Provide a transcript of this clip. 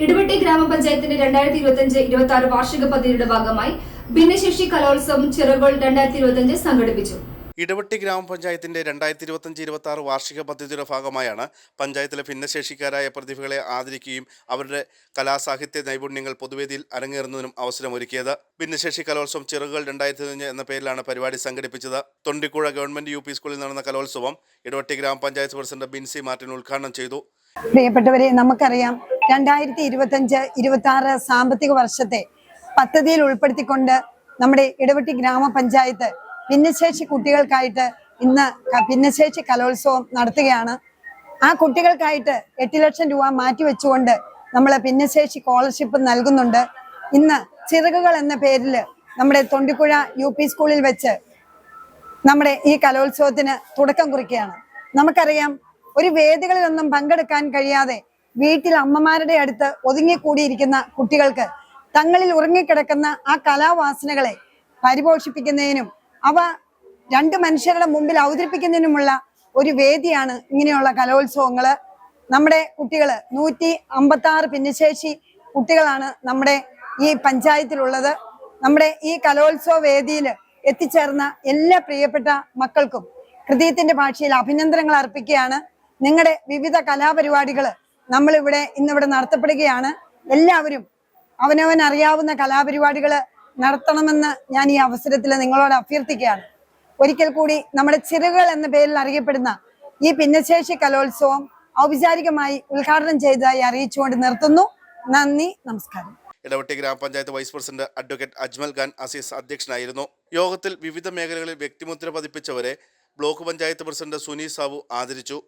ഇടവെട്ടി ഗ്രാമപഞ്ചായത്തിന്റെ രണ്ടായിരത്തി ഇരുപത്തിയഞ്ച് ഇരുപത്തി ആറ് വാർഷിക പദ്ധതിയുടെ ഭാഗമായി ഭിന്നശേഷി കലോത്സവം ചിറകൾ രണ്ടായിരത്തി ഇരുപത്തിയഞ്ച് സംഘടിപ്പിച്ചു. ഇടവട്ടി ഗ്രാമപഞ്ചായത്തിന്റെ രണ്ടായിരത്തി ഇരുപത്തഞ്ച് ഇരുപത്തി ആറ് വാർഷിക പദ്ധതിയുടെ ഭാഗമായാണ് പഞ്ചായത്തിലെ ഭിന്നശേഷിക്കാരായ പ്രതിഭകളെ ആദരിക്കുകയും അവരുടെ കലാസാഹിത്യ നൈപുണ്യങ്ങൾ പൊതുവേദിയിൽ അരങ്ങേറുന്നതിനും അവസരമൊരുക്കിയത്. ഭിന്നശേഷി കലോത്സവം ചിറകുകൾ രണ്ടായിരത്തി അഞ്ച് എന്ന പേരിലാണ് പരിപാടി സംഘടിപ്പിച്ചത്. തൊണ്ടിക്കുഴ ഗവൺമെന്റ് യു പി സ്കൂളിൽ നടന്ന കലോത്സവം ഇടവട്ടി ഗ്രാമപഞ്ചായത്ത് പ്രസിഡന്റ് ബിൻസി മാർട്ടിൻ ഉദ്ഘാടനം ചെയ്തു. പ്രിയപ്പെട്ടവരെ നമുക്കറിയാം രണ്ടായിരത്തി ഇരുപത്തഞ്ച് ഇരുപത്തി ആറ് സാമ്പത്തിക വർഷത്തെ പദ്ധതിയിൽ ഉൾപ്പെടുത്തിക്കൊണ്ട് നമ്മുടെ ഇടവെട്ടി ഗ്രാമപഞ്ചായത്ത് ഭിന്നശേഷി കുട്ടികൾക്കായിട്ട് ഇന്ന് ഭിന്നശേഷി കലോത്സവം നടത്തുകയാണ്. ആ കുട്ടികൾക്കായിട്ട് എട്ട് ലക്ഷം രൂപ മാറ്റി വെച്ചുകൊണ്ട് നമ്മൾ ഭിന്നശേഷി സ്കോളർഷിപ്പ് നൽകുന്നുണ്ട്. ഇന്ന് ചിറകുകൾ എന്ന പേരിൽ നമ്മുടെ തൊണ്ടിപ്പുഴ യു പി സ്കൂളിൽ വെച്ച് നമ്മുടെ ഈ കലോത്സവത്തിന് തുടക്കം കുറിക്കുകയാണ്. നമുക്കറിയാം ഒരു വേദികളിലൊന്നും പങ്കെടുക്കാൻ കഴിയാതെ വീട്ടിൽ അമ്മമാരുടെ അടുത്ത് ഒതുങ്ങിക്കൂടിയിരിക്കുന്ന കുട്ടികൾക്ക് തങ്ങളിൽ ഉറങ്ങിക്കിടക്കുന്ന ആ കലാവാസനകളെ പരിപോഷിപ്പിക്കുന്നതിനും അവ രണ്ട് മനുഷ്യരുടെ മുമ്പിൽ അവതരിപ്പിക്കുന്നതിനുമുള്ള ഒരു വേദിയാണ് ഇങ്ങനെയുള്ള കലോത്സവങ്ങൾ. നമ്മുടെ കുട്ടികൾ നൂറ്റി അമ്പത്തി ആറ് ഭിന്നശേഷി കുട്ടികളാണ് നമ്മുടെ ഈ പഞ്ചായത്തിലുള്ളത്. നമ്മുടെ ഈ കലോത്സവ വേദിയിൽ എത്തിച്ചേർന്ന എല്ലാ പ്രിയപ്പെട്ട മക്കൾക്കും ഹൃദയത്തിന്റെ ഭാഷയിൽ അഭിനന്ദനങ്ങൾ അർപ്പിക്കുകയാണ്. നിങ്ങളുടെ വിവിധ കലാപരിപാടികൾ നമ്മളിവിടെ ഇന്നിവിടെ നടത്തപ്പെടുകയാണ്. എല്ലാവരും അവനവൻ അറിയാവുന്ന കലാപരിപാടികൾ നടത്തണമെന്ന് ഞാൻ ഈ അവസരത്തിൽ നിങ്ങളോട് അഭ്യർത്ഥിക്കുകയാണ്. ഒരിക്കൽ കൂടി നമ്മുടെ ചിറകുകൾ എന്ന പേരിൽ അറിയപ്പെടുന്ന ഈ ഭിന്നശേഷി കലോത്സവം ഔപചാരികമായി ഉദ്ഘാടനം ചെയ്തതായി അറിയിച്ചുകൊണ്ട് നിർത്തുന്നു. നന്ദി നമസ്കാരം. ഇടവട്ടി ഗ്രാമപഞ്ചായത്ത് vice president advocate Ajmal Khan Azeez അധ്യക്ഷനായിരുന്നു. യോഗത്തിൽ വിവിധ മേഖലകളിൽ വ്യക്തിമുദ്ര പതിപ്പിച്ചവരെ ബ്ലോക്ക് പഞ്ചായത്ത് പ്രസിഡന്റ് സുനി സാബു ആദരിച്ചു.